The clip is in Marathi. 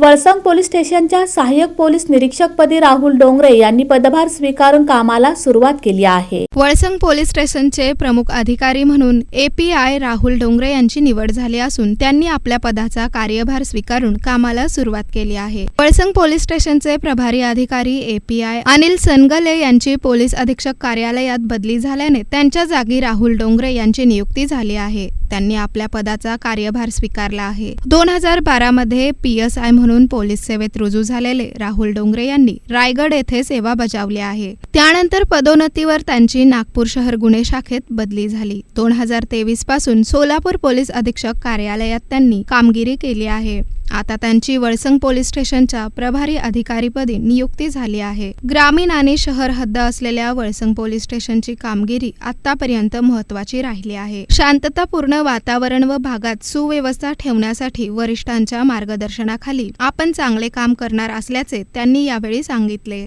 वळसंग पोलीस स्टेशनच्या सहाय्यक पोलीस निरीक्षकपदी राहुल डोंगरे यांनी पदभार स्वीकारून कामाला सुरुवात केली आहे. वळसंग पोलीस स्टेशनचे प्रमुख अधिकारी म्हणून एपीआय राहुल डोंगरे यांची निवड झाली असून त्यांनी आपल्या पदाचा कार्यभार स्वीकारून कामाला सुरुवात केली आहे. वळसंग पोलीस स्टेशनचे प्रभारी अधिकारी एपीआय अनिल सनगले यांची पोलीस अधीक्षक कार्यालयात बदली झाल्याने त्यांच्या जागी राहुल डोंगरे यांची नियुक्ती झाली आहे. त्यांनी आपल्या पदाचा कार्यभार स्वीकारला आहे. दोन हजार बारा मध्ये पीएसआय म्हणून पोलीस सेवेत रुजू झालेले राहुल डोंगरे यांनी रायगड येथे सेवा बजावली आहे. त्यानंतर पदोन्नतीवर त्यांची नागपूर शहर गुन्हे शाखेत बदली झाली. दोन हजार तेवीसपासून सोलापूर पोलीस अधीक्षक कार्यालयात त्यांनी कामगिरी केली आहे. आता त्यांची वळसंग पोलीस स्टेशनच्या प्रभारी अधिकारीपदी नियुक्ती झाली आहे. ग्रामीण आणि शहर हद्द असलेल्या वळसंग पोलीस स्टेशनची कामगिरी आतापर्यंत महत्वाची राहिली आहे. शांततापूर्ण वातावरण व भागात सुव्यवस्था ठेवण्यासाठी वरिष्ठांच्या मार्गदर्शनाखाली आपण चांगले काम करणार असल्याचे त्यांनी यावेळी सांगितले.